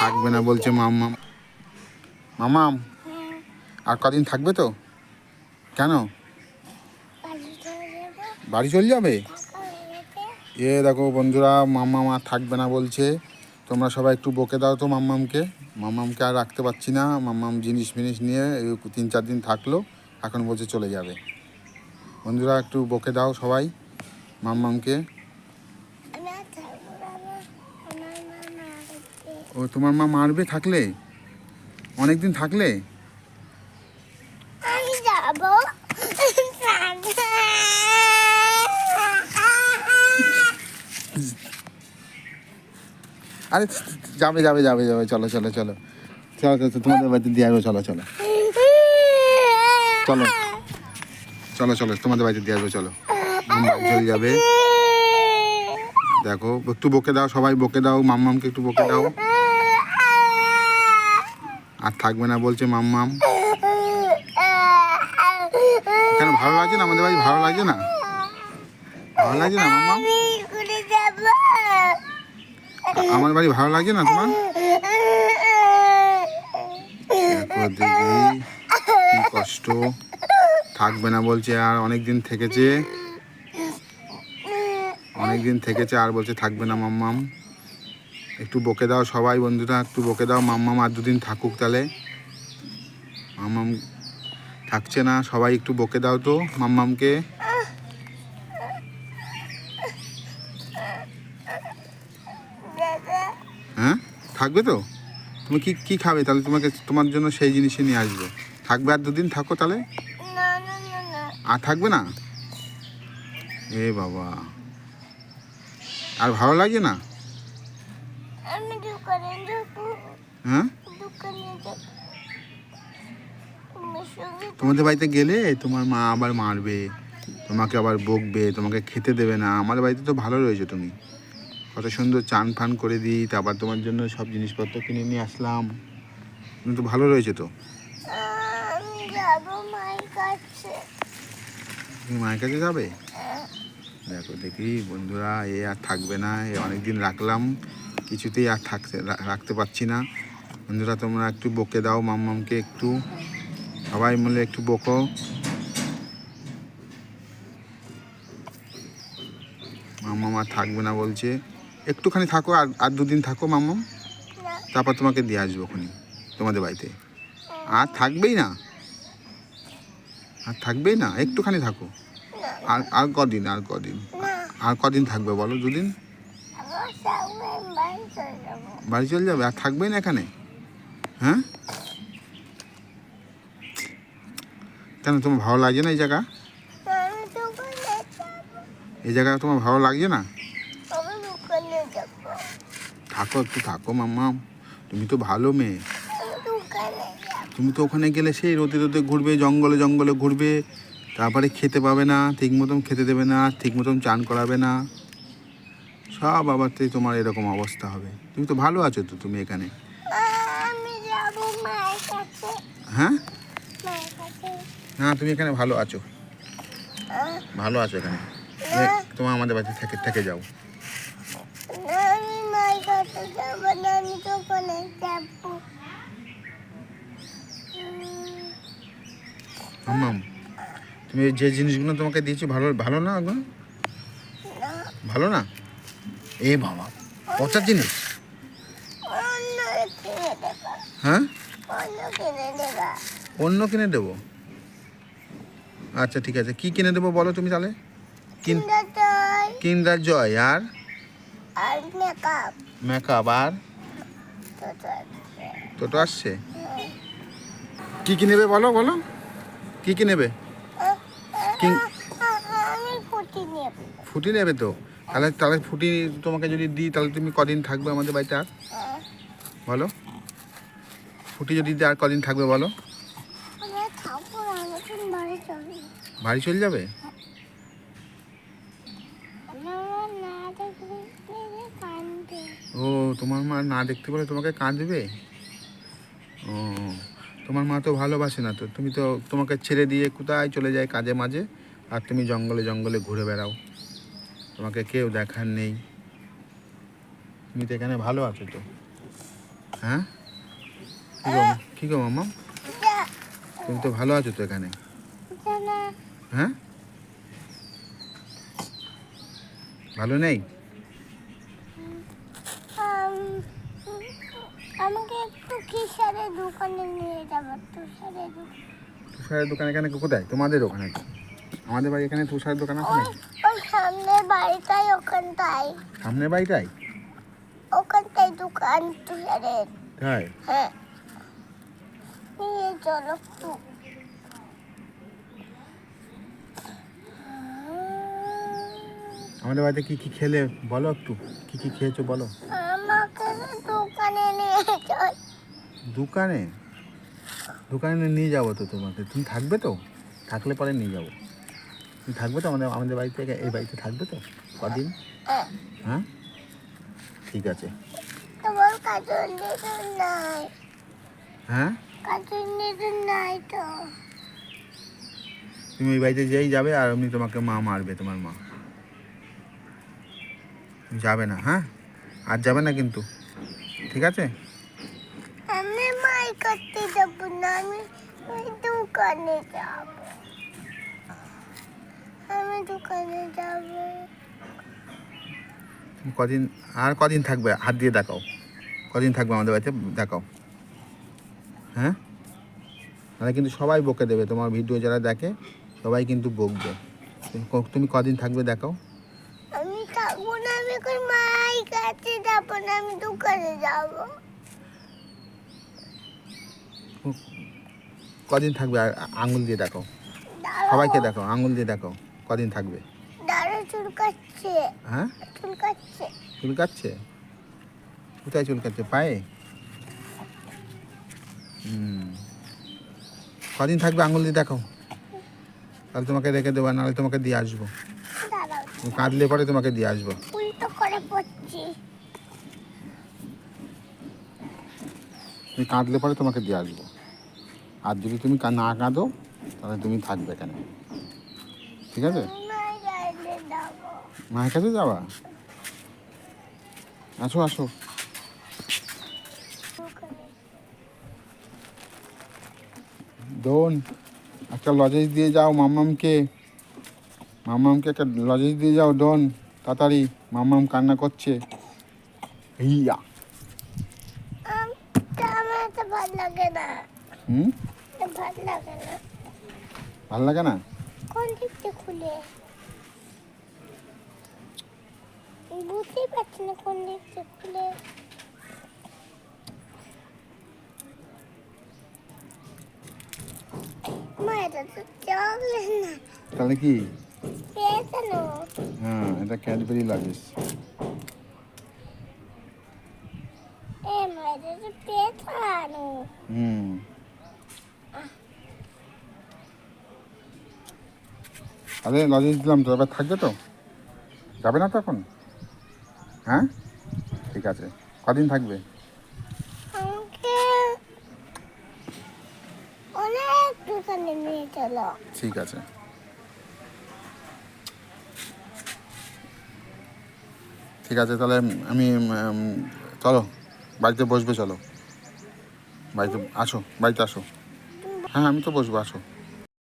থাকবে না বলছে মাম্মাম। মামাম আর কদিন থাকবে তো? কেন? বাড়ি চলে যাবে? এ দেখো বন্ধুরা, মাম্মাম আর থাকবে না বলছে। তোমরা সবাই একটু বকে দাও তো মাম্মামকে। মাম্মামকে আর রাখতে পারছি না। মাম্মাম জিনিস ফিনিস নিয়ে তিন চার দিন থাকল, এখন বলছে চলে যাবে। বন্ধুরা একটু বকে দাও সবাই মাম্মামকে। ও তোমার মা মারবে থাকলে? অনেক দিন থাকলে? আমি যাব। আরে যাবে যাবে যাবে যাবে চলো চলো চলো। চলো চলো, তোমাদের বাড়িতে দিয়ে আসব চলো চলো। চলো চলো চলো তোমাদের বাড়িতে দিয়ে আসব চলো। চলে যাবে। দেখো একটু বকে দাও সবাই বকে দাও মাম্মামকে একটু বকে দাও। আর থাকবে না বলছে মাম্মাম। কেন, ভালো লাগছে না? আমাদের বাড়ি ভালো লাগছে না? ভালো লাগছে না, মাম্মাম? আমার বাড়ি ভালো লাগছে না তোমার? কষ্ট। থাকবে না বলছে আর অনেক দিন থেকেছে। অনেক দিন থেকেছে আর বলছে থাকবে না, মাম্মাম। একটু বকে দাও সবাই বন্ধুরা, একটু বকে দাও। মাম্মাম আর দুদিন থাকুক তাহলে। মাম্মাম থাকছে না, সবাই একটু বকে দাও তো মাম্মামকে। হ্যাঁ? থাকবে তো? তুমি কি কি খাবে তাহলে? তোমাকে, তোমার জন্য সেই জিনিসই নিয়ে আসব। থাকবে আর দুদিন থাকো তাহলে? আর থাকবে না? এ বাবা। আর ভালো লাগে না? আমি দোকানে যাব। হ্যাঁ? দোকানে যাব। তোমাদের বাড়িতে গেলে তোমার মা আবার মারবে তোমাকে আবার বকবে তোমাকে খেতে দেবে না। আমার বাড়িতে তো ভালো রয়েছে তুমি। কত সুন্দর চান ফান করে দিই তারপর তোমার জন্য সব জিনিসপত্র কিনে নিয়ে আসলাম। তুমি তো ভালো রয়েছে তো। তুমি মায়ের কাছে যাবে? দেখো দেখি বন্ধুরা এ আর থাকবে না এ অনেকদিন রাখলাম। কিছুতেই আর থাকতে রাখতে পারছি না। বন্ধুরা, তোমরা একটু বকে দাও, মাম্মামকে একটু। সবাই মিলে একটু বকো। মাম্মাম আর থাকবে না বলছে। একটুখানি থাকো, আর আর দুদিন থাকো, মাম্মাম। তারপর তোমাকে দিয়ে আসব ওখানে, তোমাদের বাড়িতে। আর থাকবেই না? আর থাকবেই না? একটুখানি থাকো। আর আর কদিন আর কদিন? আর কদিন থাকবে বলো, দুদিন? বাড়ি চলে যাব? আর থাকবেই না এখানে? হ্যাঁ? কেন, তোমার ভালো লাগছে না এই জায়গা? এই জায়গা তোমার ভালো লাগছে না? থাকো, একটু থাকো মাম্মা। তুমি তো ভালো মেয়ে। তুমি তো ওখানে গেলে সেই রোদে রোদে ঘুরবে, জঙ্গলে জঙ্গলে ঘুরবে। তারপরে খেতে পাবে না, ঠিক মতন খেতে দেবে না, ঠিক মতন চান করাবে না। সব আবারতেই তোমার এরকম অবস্থা হবে। তুমি তো ভালো আছো তো তুমি এখানে। হ্যাঁ? না তুমি এখানে ভালো আছো। ভালো আছো এখানে। তুমি- তোমার আমাদের বাড়িতে থেকে থেকে যাও। তুমি যে জিনিসগুলো তোমাকে দিয়েছি ভালো ভালো না ওগুলো না। ভালো না? এ বাবা পচার জিনিস। হ্যাঁ? অন্য কিনে দেবা। আচ্ছা ঠিক আছে। কি কিনে দেবো বলো তুমি তাহলে? কিন কিনে দেয় কিন্ডার জয়, আর? মেকআপ, আর? টোটো আসছে? কি কি নেবে বলো বলো? কি কি নেবে ফুটি নেবে। তো? তাহলে তাহলে ফুটি তোমাকে যদি দিই তাহলে তুমি কদিন থাকবে আমাদের বাড়িতে আর? বলো। ফুটি যদি দিই আর কদিন থাকবে বলো? বাড়ি চলে যাবে। ও তোমার মা না দেখতে পেলে তোমাকে কাঁদবে? ও তোমার মা তো ভালোবাসে না তো। তুমি তো তোমাকে ছেড়ে দিয়ে কোথায় চলে যায় কাজে মাঝে? আর তুমি জঙ্গলে জঙ্গলে ঘুরে বেড়াও। তোমাকে কেউ দেখার নেই। তুমি তো এখানে ভালো আছো তো। হ্যাঁ? কি গো কি গো মাম্মা? তুমি তো ভালো আছো তো এখানে। হ্যাঁ? ভালো নেই? আমাকে একটু কিসারের দোকানে নিয়ে যাব? তুষারের দোকানে। তুষারের দোকান এখানে কোথায়? তোমাদের ওখানে তো। আমাদের বাড়ি এখানে তুষারের দোকান আছে ওই নাকি সামনের বাড়িটাই ওখানটাই। সামনের বাড়িটাই? ওখানটাই দোকান তুষারের। তাই? হ্যাঁ। নিয়ে চলো একটু। আমাদের বাড়িতে কি কি খেলে? বলো একটু। কি কি খেয়েছো বলো? আমাকে দোকানে নিয়ে চল। দোকানে? দোকানে নিয়ে যাব তো তোমাকে তুমি থাকবে তো? থাকলে পরে নিয়ে যাব। থাকবে তো আমাদের আমাদের বাড়িতে এই বাড়িতে থাকবে তো? কদিন? হ্যাঁ? ঠিক আছে। হ্যাঁ? তুমি ওই বাড়িতে যেই যাবে আর এমনি তোমাকে মা মারবে তোমার মা। যাবে না হ্যাঁ? আর যাবে না কিন্তু। ঠিক আছে? আমি মাই করতে যাব না আমি দোকানে যাব। দোকানে যাব? কদিন আর কদিন থাকবে? হাত দিয়ে দেখাও। কদিন থাকবে আমাদের বাড়িতে? দেখাও। হ্যাঁ? তাহলে কিন্তু সবাই বকে দেবে। তোমার ভিডিও যারা দেখে সবাই কিন্তু বকবে। তুমি তুমি কদিন থাকবে দেখাও। আমি থাকব না আমি কই মাই কাছে যাব না আমি দোকানে যাব। কদিন থাকবে? আঙুল দিয়ে দেখাও। সবাইকে দেখাও আঙুল দিয়ে দেখাও। কদিন থাকবে? দাঁড়া চুলকাচ্ছে। হ্যাঁ? চুলকাচ্ছে। চুলকাচ্ছে? কোথায় চুলকাচ্ছে? পায়ে? হুম। কদিন থাকবে আঙুল দিয়ে দেখো। তাহলে তোমাকে রেখে দেবো নাহলে তোমাকে দিয়ে আসব। কাঁদলে পরে তোমাকে দিয়ে আসব। তুমি কাঁদলে পরে তোমাকে দিয়ে আসব। আর যদি তুমি না কাঁদো তাহলে তুমি থাকবে এখানে ঠিক আছে? মায়ের কাছে যাবা? আসো আসো। দোন একটা লজেজ দিয়ে যাও মাম্মামকে। মাম্মামকে একটা লজেজ দিয়ে যাও ডন তাড়াতাড়ি। মাম্মাম কান্না করছে। ইয়া ভালো লাগে না। ভালো লাগে না? কোন দিকটা খুলে। বুঝতেই পারছি না কোন দিকটা খুলে। মা এটা তো চকলেট না। তাহলে কি? পেছানো হ্যাঁ এটা ক্যাডবেরি লাগেজ এ মা এটা তো পেছানো হুম। তাহলে লজেজ দিলাম তো এবার থাকবে তো? যাবে না তো এখন হ্যাঁ? ঠিক আছে। কদিন থাকবে? ঠিক আছে। ঠিক আছে তাহলে আমি চলো বাড়িতে বসবে চলো। বাড়িতে আসো বাড়িতে আসো। হ্যাঁ আমি তো বসবো আসো।